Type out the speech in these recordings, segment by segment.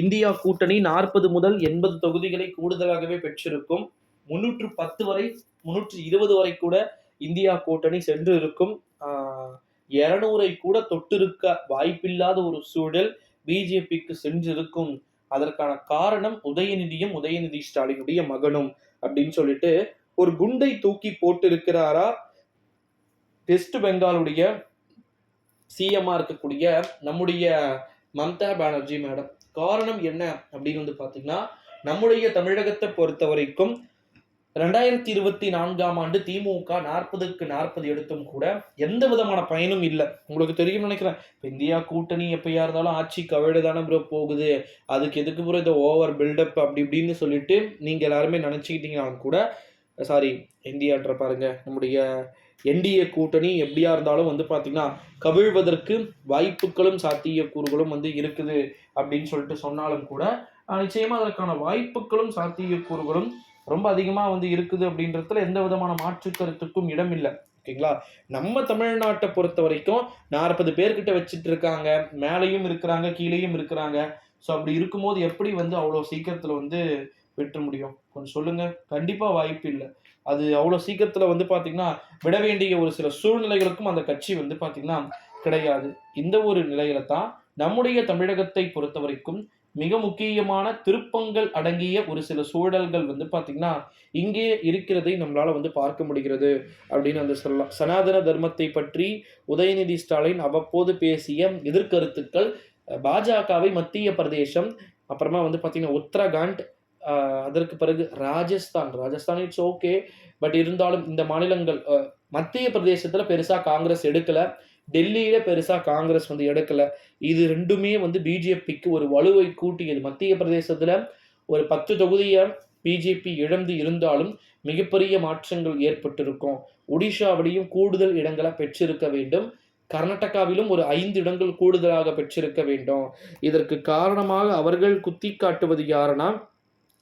India கூட்டணி நாற்பது முதல் எண்பது தொகுதிகளை கூடுதலாகவே பெற்றிருக்கும். முன்னூற்று பத்து வரை முன்னூற்று இருபது வரை கூட இந்தியா கூட்டணி சென்று இருக்கும் இருநூறை கூட தொட்டிருக்க வாய்ப்பில்லாத ஒரு சூழல் பிஜேபிக்கு சென்றிருக்கும். அதற்கான காரணம் உதயநிதியும் உதயநிதி ஸ்டாலினுடைய மகனும் அப்படின்னு சொல்லிட்டு ஒரு குண்டை தூக்கி போட்டு இருக்கிறாரா வெஸ்ட் பெங்காலுடைய சிஎம்மா இருக்கக்கூடிய நம்முடைய மம்தா பானர்ஜி மேடம். காரணம் என்ன அப்படின்னு வந்து பார்த்தீங்கன்னா நம்முடைய தமிழகத்தை பொறுத்த வரைக்கும் ரெண்டாயிரத்தி இருபத்தி நான்காம் ஆண்டு திமுக நாற்பதுக்கு நாற்பது எடுத்தும் கூட எந்த விதமான பயனும் இல்லை. உங்களுக்கு தெரியும் நினைக்கிறேன். இப்போ இந்தியா கூட்டணி எப்பயா இருந்தாலும் ஆட்சி கவிழ தானே ப்ரோ போகுது. அதுக்கு எதுக்கு ப்ரோ இந்த ஓவர் பில்டப் அப்படி இப்படின்னு சொல்லிட்டு நீங்கள் எல்லாருமே நினச்சிக்கிட்டீங்கனாலும் கூட சாரி இந்தியான்ற பாருங்க நம்முடைய என்டிஏ கூட்டணி எப்படியா இருந்தாலும் வந்து பார்த்தீங்கன்னா கவிழ்வதற்கு வாய்ப்புகளும் சாத்தியக்கூறுகளும் வந்து இருக்குது அப்படின்னு சொல்லிட்டு சொன்னாலும் கூட நிச்சயமாக அதற்கான வாய்ப்புகளும் சாத்தியக்கூறுகளும் ரொம்ப அதிகமாக வந்து இருக்குது அப்படின்றதுல எந்த விதமான மாற்று கருத்துக்கும் இடம் இல்லை. ஓகேங்களா? நம்ம தமிழ்நாட்டை பொறுத்த வரைக்கும் நாற்பது பேர்கிட்ட வச்சுட்டு இருக்காங்க. மேலேயும் இருக்கிறாங்க கீழேயும் இருக்கிறாங்க. ஸோ அப்படி இருக்கும்போது எப்படி வந்து அவ்வளோ சீக்கிரத்தில் வந்து வெற்ற முடியும். கொஞ்சம் சொல்லுங்க. கண்டிப்பாக வாய்ப்பு இல்லை. அது அவ்வளோ சீக்கிரத்தில் வந்து பார்த்திங்கன்னா விட வேண்டிய ஒரு சில சூழ்நிலைகளுக்கும் அந்த கட்சி வந்து பார்த்தீங்கன்னா கிடையாது. இந்த ஒரு நிலையில தான் நம்முடைய தமிழகத்தை பொறுத்த வரைக்கும் மிக முக்கியமான திருப்பங்கள் அடங்கிய ஒரு சில சூழல்கள் வந்து பார்த்திங்கன்னா இங்கே இருக்கிறதை நம்மளால் வந்து பார்க்க முடிகிறது அப்படின்னு வந்து சொல்லலாம் சனாதன தர்மத்தை பற்றி உதயநிதி ஸ்டாலின் அவ்வப்போது பேசிய எதிர்கருத்துக்கள் பாஜகவை மத்திய பிரதேசம் அப்புறமா வந்து பார்த்திங்கன்னா உத்தரகாண்ட் அதற்கு பிறகு Rajasthan. Rajasthan it's okay but இருந்தாலும் இந்த மாநிலங்கள் மத்திய பிரதேசத்தில் பெருசாக காங்கிரஸ் எடுக்கலை. டெல்லியில் பெருசாக காங்கிரஸ் வந்து எடுக்கலை. இது ரெண்டுமே வந்து பிஜேபிக்கு ஒரு வலுவை கூட்டியது மத்திய பிரதேசத்தில் ஒரு பத்து தொகுதியை பிஜேபி இழந்து இருந்தாலும் மிகப்பெரிய மாற்றங்கள் ஏற்பட்டிருக்கும். ஒடிஷாவிலையும் கூடுதல் இடங்களை பெற்றிருக்க வேண்டும். கர்நாடகாவிலும் ஒரு ஐந்து இடங்கள் கூடுதலாக பெற்றிருக்க வேண்டும். இதற்கு காரணமாக அவர்கள் குத்தி காட்டுவது யாருன்னா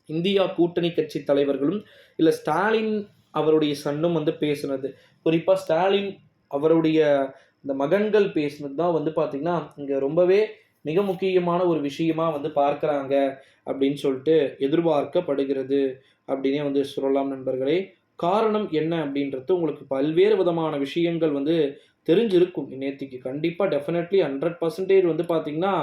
இந்தியா கூட்டணி கட்சி தலைவர்களும் இல்லை ஸ்டாலின் அவருடைய சன்னும் வந்து பேசுனது. குறிப்பாக ஸ்டாலின் அவருடைய இந்த மகன்கள் பேசுனது தான் வந்து பார்த்திங்கன்னா இங்கே ரொம்பவே மிக முக்கியமான ஒரு விஷயமா வந்து பார்க்குறாங்க அப்படின்னு சொல்லிட்டு எதிர்பார்க்கப்படுகிறது அப்படின்னே வந்து சொல்லலாம் நண்பர்களே. காரணம் என்ன அப்படின்றது உங்களுக்கு பல்வேறு விதமான விஷயங்கள் வந்து தெரிஞ்சிருக்கும். நேற்றுக்கு கண்டிப்பாக டெஃபினெட்லி ஹண்ட்ரட் பர்சன்டேஜ் வந்து பார்த்திங்கன்னா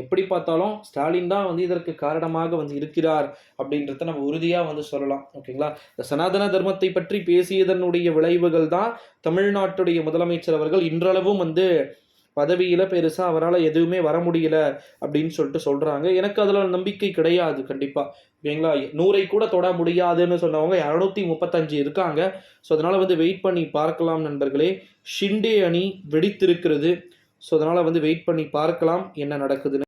எப்படி பார்த்தாலும் ஸ்டாலின் தான் வந்து இதற்கு காரணமாக வந்து இருக்கிறார் அப்படின்றத நம்ம உறுதியாக வந்து சொல்லலாம். ஓகேங்களா? இந்த சனாதன தர்மத்தை பற்றி பேசியதனுடைய விளைவுகள் தான் தமிழ்நாட்டுடைய முதலமைச்சர் அவர்கள் இன்றளவும் வந்து பதவியில் பெருசாக அவரால் எதுவுமே வர முடியல அப்படின்னு சொல்லிட்டு சொல்கிறாங்க எனக்கு அதில் நம்பிக்கை கிடையாது கண்டிப்பாக ஓகேங்களா? நூறை கூட தொட முடியாதுன்னு சொன்னவங்க இரநூத்தி முப்பத்தஞ்சு இருக்காங்க. ஸோ அதனால் வந்து வெயிட் பண்ணி பார்க்கலாம் நண்பர்களே. ஷிண்டே அணி வெடித்திருக்கிறது. ஸோ அதனால் வந்து வெயிட் பண்ணி பார்க்கலாம் என்ன நடக்குதுன்னு.